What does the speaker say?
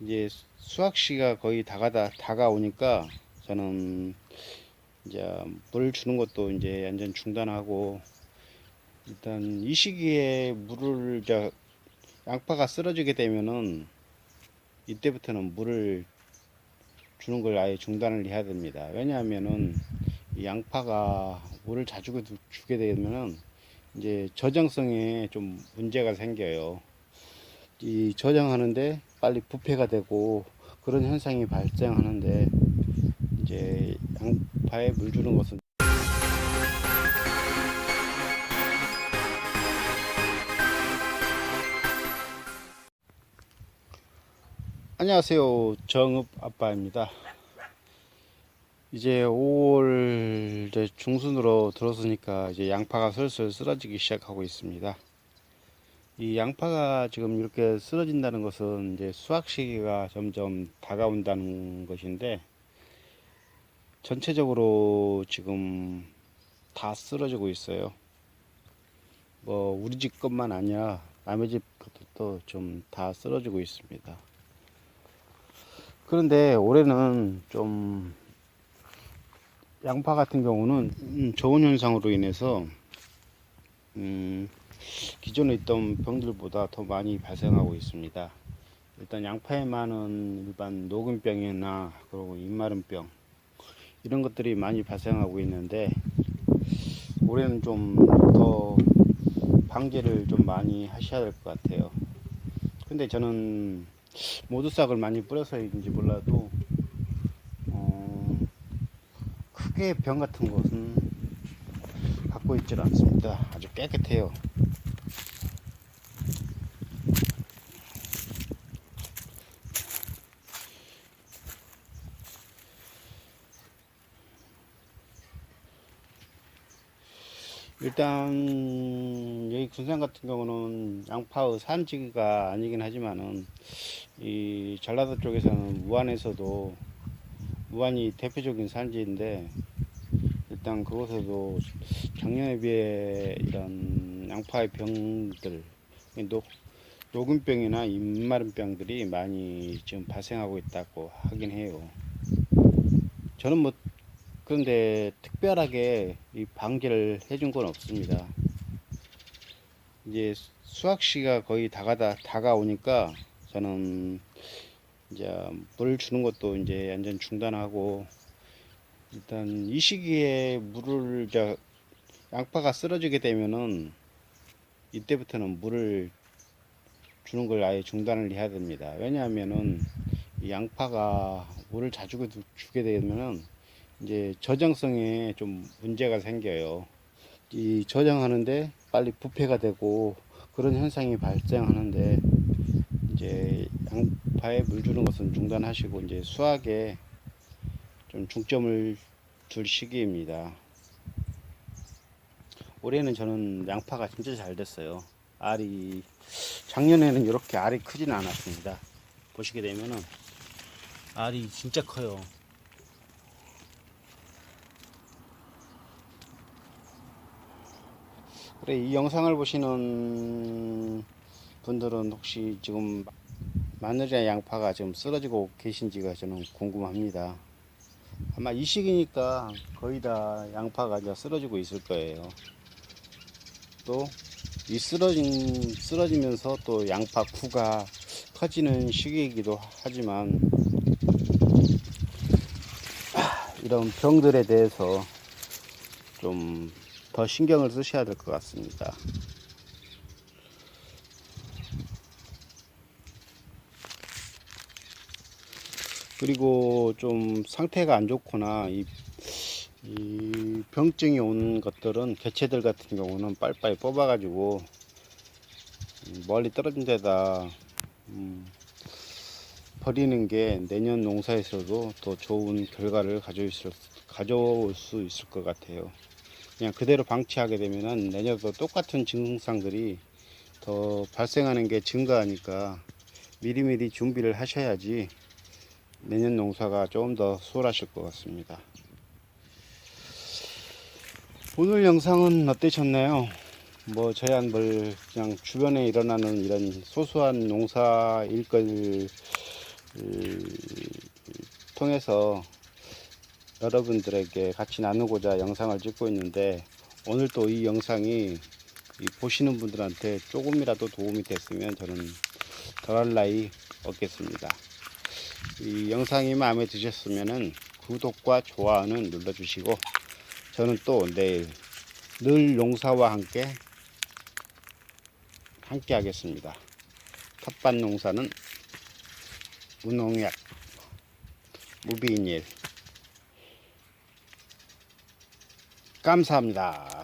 이제 수학 시가 거의 다가다 다가오니까 저는 이제 물 주는 것도 이제 완전 중단하고 일단 이 시기에 물을 저 양파가 쓰러지게 되면은 이때부터는 물을 주는 걸 아예 중단을 해야 됩니다. 왜냐하면은 이 양파가 물을 자주 주게 되면은 이제 저장성에 좀 문제가 생겨요. 이 저장하는데 빨리 부패가 되고 그런 현상이 발생하는데 이제 양파에 물 주는 것은 안녕하세요. 정읍 아빠입니다. 이제 5월 이제 중순으로 들어서니까 이제 양파가 슬슬 쓰러지기 시작하고 있습니다 이 양파가 지금 이렇게 쓰러진다는 것은 이제 수확 시기가 점점 다가온다는 것인데 전체적으로 지금 다 쓰러지고 있어요. 뭐 우리 집 것만 아니라 남의 집 것도 좀 다 쓰러지고 있습니다. 그런데 올해는 좀 양파 같은 경우는 음, 좋은 현상으로 인해서 음, 기존에 있던 병들보다 더 많이 발생하고 있습니다. 일단 양파에만은 일반 녹음병이나 그리고 입마름병 이런 것들이 많이 발생하고 있는데 올해는 좀 더 방제를 좀 많이 하셔야 될 것 같아요. 근데 저는 모두싹을 많이 뿌려서인지 몰라도 어, 크게 병 같은 것은 갖고 있질 않습니다. 아주 깨끗해요. 일단 여기 군산 같은 경우는 양파의 산지가 아니긴 하지만은 이 전라도 쪽에서는 무안에서도 무안이 대표적인 산지인데 일단 그곳에도 작년에 비해 이런 양파의 병들 녹, 녹음병이나 입마름병들이 많이 지금 발생하고 있다고 하긴 해요. 저는 뭐 그런데 특별하게 이 방제를 해준 건 없습니다. 이제 수학 시가 거의 다가다 다가오니까 저는 이제 물 주는 것도 이제 완전 중단하고 일단 이 시기에 물을 저 양파가 쓰러지게 되면은 이때부터는 물을 주는 걸 아예 중단을 해야 됩니다. 왜냐하면은 이 양파가 물을 자주 주게 되면은 이제 저장성에 좀 문제가 생겨요. 이 저장하는데 빨리 부패가 되고 그런 현상이 발생하는데 이제 양파에 물 주는 것은 중단하시고 이제 수확에 좀 중점을 둘 시기입니다. 올해는 저는 양파가 진짜 잘 됐어요. 알이 작년에는 이렇게 알이 크지는 않았습니다. 보시게 되면은 알이 진짜 커요. 그래 이 영상을 보시는 분들은 혹시 지금 마늘이나 양파가 지금 쓰러지고 계신지가 저는 궁금합니다. 아마 이 시기니까 거의 다 양파가 이제 쓰러지고 있을 거예요. 또 이 쓰러진 쓰러지면서 또 양파 쿠가 커지는 시기이기도 하지만 이런 병들에 대해서 좀 더 신경을 쓰셔야 될 것 같습니다. 그리고 좀 상태가 안 좋거나 이, 이 병증이 온 것들은 개체들 같은 경우는 빨리빨리 뽑아 가지고 음, 멀리 떨어진 데다 음, 버리는 게 내년 농사에서도 더 좋은 결과를 가져올 수 있을 것 같아요. 그냥 그대로 방치하게 되면은 내년도 똑같은 증상들이 더 발생하는 게 증가하니까 미리미리 준비를 하셔야지 내년 농사가 조금 더 수월하실 것 같습니다. 오늘 영상은 어떠셨나요? 뭐 저야 뭘 그냥 주변에 일어나는 이런 소소한 농사 일걸 통해서 여러분들에게 같이 나누고자 영상을 찍고 있는데 오늘 또 이 영상이 이 보시는 분들한테 조금이라도 도움이 됐으면 저는 더할 나위 없겠습니다. 이 영상이 마음에 드셨으면은 구독과 좋아요는 눌러주시고 저는 또 내일 늘 농사와 함께 함께 하겠습니다. 텃밭 농사는 무농약 무비닐 감사합니다.